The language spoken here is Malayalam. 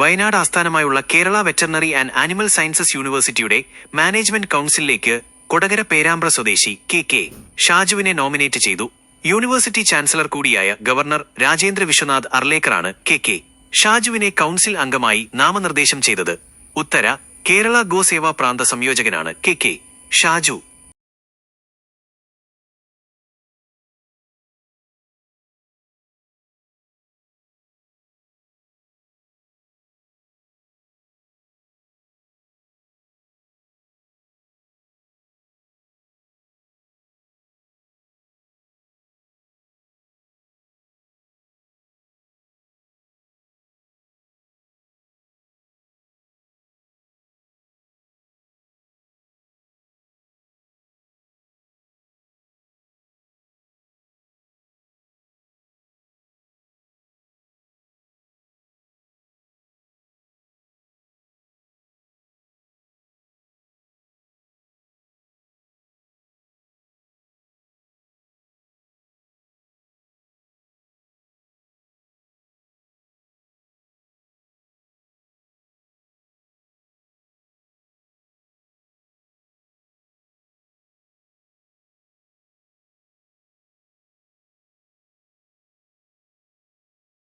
വയനാട് ആസ്ഥാനമായുള്ള Kerala veterinary and animal sciences യൂണിവേഴ്സിറ്റിയുടെ മാനേജ്മെന്റ് കൗൺസിലിലേക്ക് കൊടകര പേരാമ്പ്ര സ്വദേശി കെ കെ ഷാജുവിനെ നോമിനേറ്റ് ചെയ്തു. യൂണിവേഴ്സിറ്റി ചാൻസലർ കൂടിയായ ഗവർണർ രാജേന്ദ്ര വിശ്വനാഥ് അർലേക്കറാണ് കെ കെ ഷാജുവിനെ കൗൺസിൽ അംഗമായി നാമനിർദ്ദേശം ചെയ്തത്. ഉത്തര കേരള ഗോസേവാ പ്രാന്ത സംയോജകനാണ് കെ കെ ഷാജു.